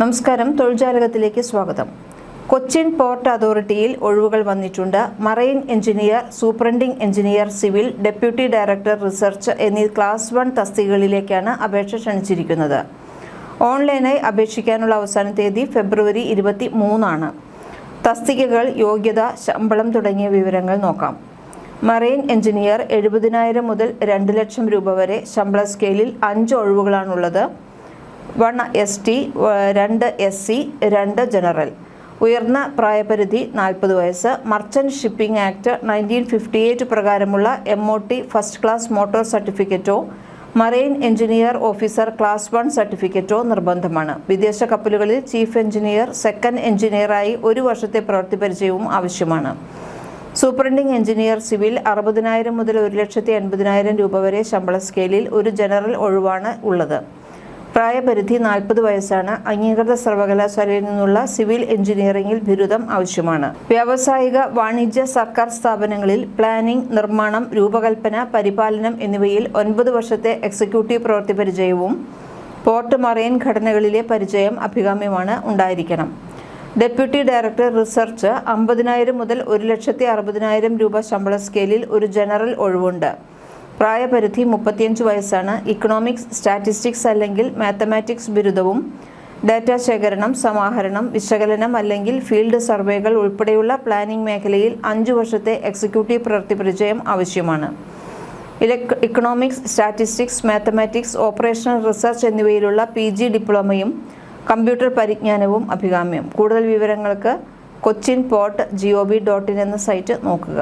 നമസ്കാരം. തൊഴിൽജാലകത്തിലേക്ക് സ്വാഗതം. കൊച്ചിൻ പോർട്ട് അതോറിറ്റിയിൽ ഒഴിവുകൾ വന്നിട്ടുണ്ട്. Marine engineer superintending engineer civil deputy director research എന്നീ ക്ലാസ് വൺ തസ്തികകളിലേക്കാണ് അപേക്ഷ ക്ഷണിച്ചിരിക്കുന്നത്. ഓൺലൈനായി അപേക്ഷിക്കാനുള്ള അവസാന തീയതി ഫെബ്രുവരി ഇരുപത്തി മൂന്നാണ് തസ്തികകൾ യോഗ്യത ശമ്പളം തുടങ്ങിയ വിവരങ്ങൾ നോക്കാം. മറൈൻ എഞ്ചിനീയർ എഴുപതിനായിരം മുതൽ രണ്ട് ലക്ഷം രൂപ വരെ ശമ്പള സ്കെയിലിൽ അഞ്ച് ഒഴിവുകളാണുള്ളത്. വൺ എസ് ടി രണ്ട് എസ് സി രണ്ട് ജനറൽ. ഉയർന്ന പ്രായപരിധി നാൽപ്പത് വയസ്സ്. Merchant shipping act nineteen fifty eight പ്രകാരമുള്ള M O T first class motor സർട്ടിഫിക്കറ്റോ marine engineer officer class one സർട്ടിഫിക്കറ്റോ നിർബന്ധമാണ്. വിദേശ കപ്പലുകളിൽ ചീഫ് എഞ്ചിനീയർ സെക്കൻഡ് എഞ്ചിനീയറായി ഒരു വർഷത്തെ പ്രവൃത്തി പരിചയവും ആവശ്യമാണ്. സൂപ്രണ്ടിംഗ് എഞ്ചിനീയർ സിവിൽ അറുപതിനായിരം മുതൽ ഒരു ലക്ഷത്തി എൺപതിനായിരം രൂപ വരെ ശമ്പള സ്കെയിലിൽ ഒരു ജനറൽ ഒഴിവാണ് ഉള്ളത്. പ്രായപരിധി നാൽപ്പത് വയസ്സാണ്. അംഗീകൃത സർവകലാശാലയിൽ നിന്നുള്ള സിവിൽ എഞ്ചിനീയറിംഗിൽ ബിരുദം ആവശ്യമാണ്. വ്യാവസായിക വാണിജ്യ സർക്കാർ സ്ഥാപനങ്ങളിൽ പ്ലാനിംഗ് നിർമ്മാണം രൂപകൽപ്പന പരിപാലനം എന്നിവയിൽ ഒൻപത് വർഷത്തെ എക്സിക്യൂട്ടീവ് പ്രവൃത്തി പരിചയവും പോർട്ട് മറൈൻ ഘടനകളിലെ പരിചയം അഭികാമ്യമാണ് ഉണ്ടായിരിക്കണം. ഡെപ്യൂട്ടി ഡയറക്ടർ റിസർച്ച് അമ്പതിനായിരം മുതൽ ഒരു ലക്ഷത്തി അറുപതിനായിരം രൂപ ശമ്പള സ്കെയിലിൽ ഒരു ജനറൽ ഒഴിവുണ്ട്. പ്രായപരിധി മുപ്പത്തിയഞ്ച് വയസ്സാണ്. ഇക്കണോമിക്സ് സ്റ്റാറ്റിസ്റ്റിക്സ് അല്ലെങ്കിൽ മാത്തമാറ്റിക്സ് ബിരുദവും ഡാറ്റ ശേഖരണം സമാഹരണം വിശകലനം അല്ലെങ്കിൽ ഫീൽഡ് സർവേകൾ ഉൾപ്പെടെയുള്ള പ്ലാനിംഗ് മേഖലയിൽ അഞ്ചു വർഷത്തെ എക്സിക്യൂട്ടീവ് പ്രവൃത്തി പരിചയം ആവശ്യമാണ്. ഇലക് economics statistics mathematics operational research എന്നിവയിലുള്ള P G ഡിപ്ലോമയും കമ്പ്യൂട്ടർ പരിജ്ഞാനവും അഭികാമ്യം. കൂടുതൽ വിവരങ്ങൾക്ക് Cochin port G O V dot in എന്ന സൈറ്റ് നോക്കുക.